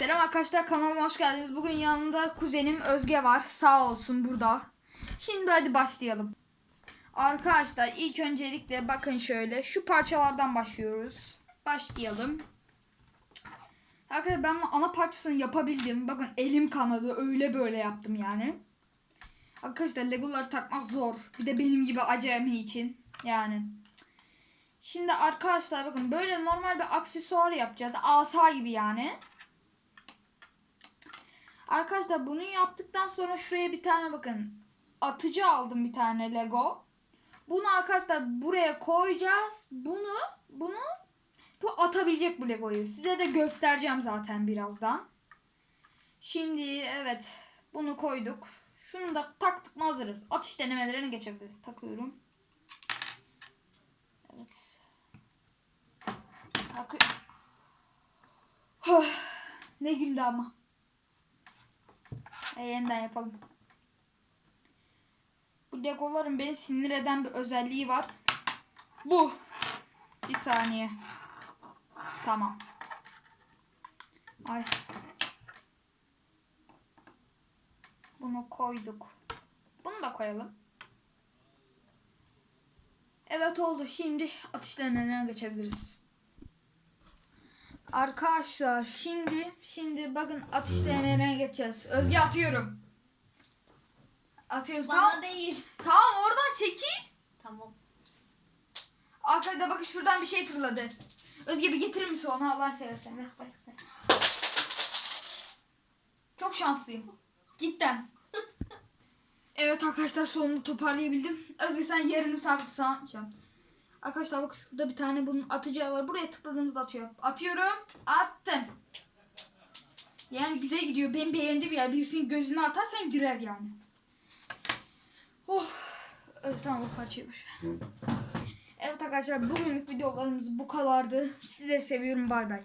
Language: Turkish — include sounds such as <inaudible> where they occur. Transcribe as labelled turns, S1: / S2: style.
S1: Selam arkadaşlar kanalıma hoş geldiniz. Bugün yanında kuzenim Özge var. Sağ olsun burada. Şimdi hadi başlayalım. Arkadaşlar ilk öncelikle bakın şöyle şu parçalardan başlıyoruz. Başlayalım. Arkadaşlar ben ana parçasını yapabildim. Bakın elim kanadı öyle böyle yaptım yani. Arkadaşlar legoları takmak zor. Bir de benim gibi acemi için. Yani. Şimdi arkadaşlar bakın böyle normal bir aksesuar yapacağız. Asa gibi yani. Arkadaşlar bunu yaptıktan sonra şuraya bir tane bakın atıcı aldım bir tane Lego. Bunu arkadaşlar buraya koyacağız. Bunu bunu bu atabilecek bu Lego'yu. Size de göstereceğim zaten birazdan. Şimdi evet bunu koyduk. Şunu da taktık mı hazırız. Atış denemelerine geçebiliriz. Takıyorum. Evet. Takıyorum. Ne gündü ama. E, yeniden yapalım. Bu legoların beni sinir eden bir özelliği var. Bu. Bir saniye. Tamam. Ay. Bunu koyduk. Bunu da koyalım. Evet oldu. Şimdi atışlarına geçebiliriz. Arkadaşlar şimdi şimdi bakın atış denemelerine geçeceğiz. Özge atıyorum. Atıyorum.
S2: Bana
S1: Tamam.
S2: değil.
S1: Tamam oradan çekil.
S2: Tamam.
S1: Arkada bakın şuradan bir şey fırladı. Özge bir getirir misin onu Allah seversen. Bak, bak, bak. Çok şanslıyım. Cidden. <laughs> evet arkadaşlar sonunda toparlayabildim. Özge sen yerini sabit tutan. Arkadaşlar bak şurada bir tane bunun atacağı var. Buraya tıkladığımızda atıyor. Atıyorum. Attım. Yani güzel gidiyor. Ben beğendim ya. Birisinin gözüne atarsan girer yani. Oh. Evet tamam bu parçayı boş. Evet arkadaşlar bugünlük videolarımız bu kadardı. Sizleri seviyorum. Bay bay.